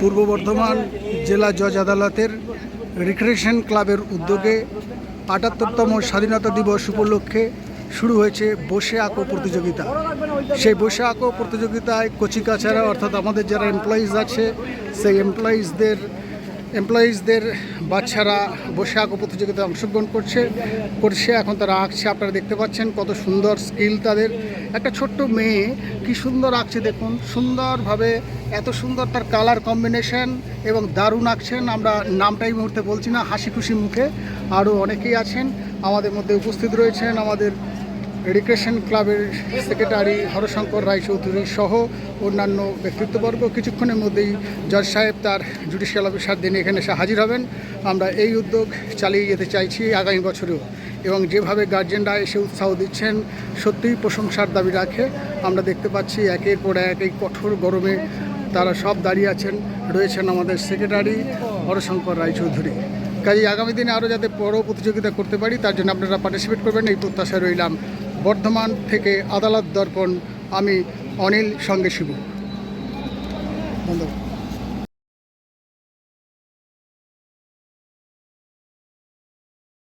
পূর্ব বর্ধমান জেলা জজ আদালতের রিক্রিয়েশন ক্লাবের উদ্যোগে আটাত্তরতম স্বাধীনতা দিবস উপলক্ষে শুরু হয়েছে বসে আঁকো প্রতিযোগিতা। সেই বসে আঁকো প্রতিযোগিতায় কচিকাছাড়া, অর্থাৎ আমাদের যারা এমপ্লয়িজ আছে, সেই এমপ্লয়িজদের এমপ্লয়িজদের বাচ্চারা বসে আঁকো প্রতিযোগিতায় অংশগ্রহণ করছে করছে। এখন তারা আঁকছে, আপনারা দেখতে পাচ্ছেন কত সুন্দর স্কিল তাদের। একটা ছোট্ট মেয়ে কি সুন্দর আঁকছে দেখুন। সুন্দরভাবে এত সুন্দর তার কালার কম্বিনেশন এবং দারুণ আঁকছেন। আমরা নামটা এই মুহূর্তে বলছি না হাসি খুশি মুখে আরও অনেকেই আছেন। আমাদের মধ্যে উপস্থিত রয়েছেন আমাদের রিক্রেশন ক্লাবের সেক্রেটারি হরশঙ্কর রায়চৌধুরী সহ অন্যান্য ব্যক্তিত্ববর্গ কিছুক্ষণের মধ্যেই জজ সাহেব তার জুডিশিয়াল অফিসার দিন এখানে এসে হাজির হবেন। আমরা এই উদ্যোগ চালিয়ে যেতে চাইছি আগামী বছরেও এবং যেভাবে গার্জেনরা এসে উৎসাহ দিচ্ছেন, সত্যিই প্রশংসার দাবি রাখে। আমরা দেখতে পাচ্ছি একের পর এক এই কঠোর গরমে তারা সব দাঁড়িয়ে আছেন। রয়েছেন আমাদের সেক্রেটারি হরশঙ্কর রায়চৌধুরী। কাজে আগামী দিনে আরও যাতে বড় প্রতিযোগিতা করতে পারি, তার জন্য আপনারা পার্টিসিপেট করবেন। এই প্রত্যাশায় রইলাম বর্ধমান থেকে আদালত দর্পণ আমি অনিল সঙ্গে শিবু। ধন্যবাদ।